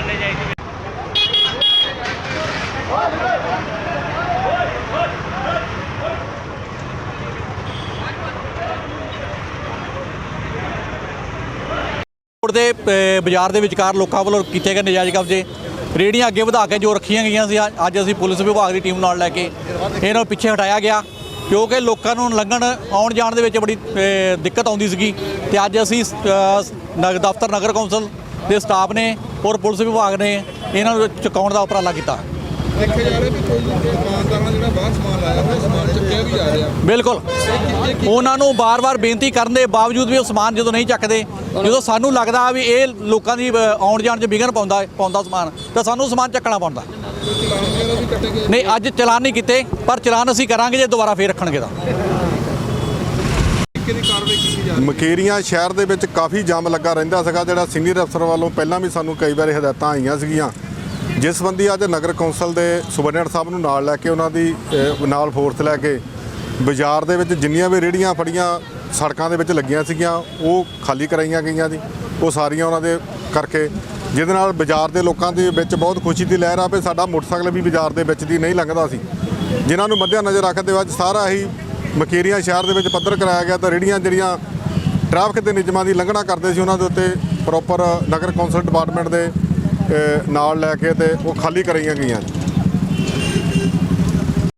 ਮੰਨੇ ਜਾਏਗੀ ਰੋਡ ਦੇ ਬਾਜ਼ਾਰ ਦੇ ਵਿਚਕਾਰ ਲੋਕਾਂ ਵੱਲੋਂ ਕੀਤੇ ਗਏ ਨਜਾਇਜ਼ ਕਬਜ਼ੇ। ਰੇੜੀਆਂ ਅੱਗੇ ਵਧਾ ਕੇ ਜੋ ਰੱਖੀਆਂ ਗਈਆਂ ਸੀ ਅੱਜ- ਅਸੀਂ ਪੁਲਿਸ ਵਿਭਾਗ ਦੀ ਟੀਮ ਨਾਲ ਲੈ ਕੇ ਇਹਨਾਂ ਨੂੰ ਪਿੱਛੇ ਹਟਾਇਆ ਗਿਆ ਕਿਉਂਕਿ ਲੋਕਾਂ ਨੂੰ ਲੰਘਣ ਆਉਣ ਜਾਣ ਦੇ ਵਿੱਚ ਬੜੀ ਦਿੱਕਤ ਆਉਂਦੀ ਸੀਗੀ। ਤੇ ਅੱਜ ਅਸੀਂ ਅ, ਦਫ਼ਤਰ ਨਗਰ ਕੌਂਸਲ ਦੇ ਸਟਾਫ ਨੇ ਔਰ ਪੁਲਿਸ ਵਿਭਾਗ ਨੇ ਇਹਨਾਂ ਨੂੰ ਚੁਕਾਉਣ ਦਾ ਉਪਰਾਲਾ ਕੀਤਾ। ਦੇਖਿਆ ਜਾ ਰਿਹਾ ਵੀ ਕੋਈ ਦੁਕਾਨਦਾਰਾਂ ਨੇ ਜਿਹੜਾ ਬਾਹਰ ਸਮਾਨ ਲਾਇਆ ਹੋਇਆ ਸਮਾਨ ਚੱਕਿਆ ਵੀ ਜਾ ਰਿਹਾ। ਬਿਲਕੁਲ। ਉਹਨਾਂ ਨੂੰ ਬਾਰ-ਬਾਰ ਬੇਨਤੀ ਕਰਨ ਦੇ ਬਾਵਜੂਦ ਵੀ ਉਹ ਸਮਾਨ ਜਦੋਂ ਨਹੀਂ ਚੱਕਦੇ ਜਦੋਂ ਸਾਨੂੰ ਲੱਗਦਾ ਵੀ ਇਹ ਲੋਕਾਂ ਦੀ ਆਉਣ ਜਾਣ 'ਚ ਵਿਘਨ ਪਾਉਂਦਾ ਪਾਉਂਦਾ ਸਮਾਨ ਤਾਂ ਸਾਨੂੰ ਸਮਾਨ ਚੱਕਣਾ ਪੈਂਦਾ ਗਏ ਨਹੀਂ ਅੱਜ ਚਲਾਨ ਨਹੀਂ ਕੀਤੇ ਪਰ ਚਲਾਨ ਅਸੀਂ ਕਰਾਂਗੇ ਜੇ ਦੁਬਾਰਾ ਫੇਰ ਰੱਖਣਗੇ ਤਾਂ। ਕਿਹਦੀ ਕਾਰਵਾਈ ਕੀਤੀ ਜਾ ਰਹੀ ਮਕੇਰੀਆਂ ਸ਼ਹਿਰ ਦੇ ਵਿੱਚ ਕਾਫੀ ਜਾਮ ਲੱਗਾ ਰਹਿੰਦਾ ਸੀਗਾ, ਜਿਹੜਾ ਸੀਨੀਅਰ ਅਫਸਰ ਵੱਲੋਂ ਪਹਿਲਾਂ ਵੀ ਸਾਨੂੰ ਕਈ ਵਾਰੀ ਹਦਾਇਤਾਂ ਆਈਆਂ ਸੀਗੀਆਂ। ਜਿਸ ਸੰਬੰਧੀ ਅੱਜ ਨਗਰ ਕੌਂਸਲ ਦੇ ਸੁਬਰਡੈਂਟ ਸਾਹਿਬ ਨੂੰ ਨਾਲ ਲੈ ਕੇ ਉਹਨਾਂ ਦੀ ਨਾਲ ਫੋਰਸ ਲੈ ਕੇ ਬਾਜ਼ਾਰ ਦੇ ਵਿੱਚ ਜਿੰਨੀਆਂ ਵੀ ਰੇੜੀਆਂ ਫੜੀਆਂ ਸੜਕਾਂ ਦੇ ਵਿੱਚ ਲੱਗੀਆਂ ਸੀਗੀਆਂ, ਉਹ ਖਾਲੀ ਕਰਾਈਆਂ ਗਈਆਂ ਜੀ। ਉਹ ਸਾਰੀਆਂ ਉਹਨਾਂ ਦੇ ਕਰਕੇ ਜਿਹਦੇ ਨਾਲ ਬਾਜ਼ਾਰ ਦੇ ਲੋਕਾਂ ਦੇ ਵਿੱਚ ਬਹੁਤ ਖੁਸ਼ੀ ਦੀ ਲਹਿਰ ਆ ਵੀ ਸਾਡਾ ਮੋਟਰਸਾਈਕਲ ਵੀ ਬਾਜ਼ਾਰ ਦੇ ਵਿੱਚ ਦੀ ਨਹੀਂ ਲੰਘਦਾ ਸੀ। ਜਿਨ੍ਹਾਂ ਨੂੰ ਮੱਦਿਆ ਨਜ਼ਰ ਰੱਖਦੇ ਹੋਏ ਅੱਜ ਸਾਰਾ ਹੀ ਮਕੇਰੀਆਂ ਸ਼ਹਿਰ ਦੇ ਵਿੱਚ ਪੱਧਰ ਕਰਾਇਆ ਗਿਆ ਤਾਂ ਰੇੜੀਆਂ ਜਿਹੜੀਆਂ ਟ੍ਰੈਫਿਕ ਦੇ ਨਿਯਮਾਂ ਦੀ ਲੰਘਣਾ ਕਰਦੇ ਸੀ ਉਹਨਾਂ ਦੇ ਉੱਤੇ ਪ੍ਰੋਪਰ ਨਗਰ ਕੌਂਸਲ ਡਿਪਾਰਟਮੈਂਟ ਦੇ ਨਾਲ ਲੈ ਕੇ ਤੇ ਉਹ ਖਾਲੀ ਕਰਾਈਆਂ ਗਈਆਂ।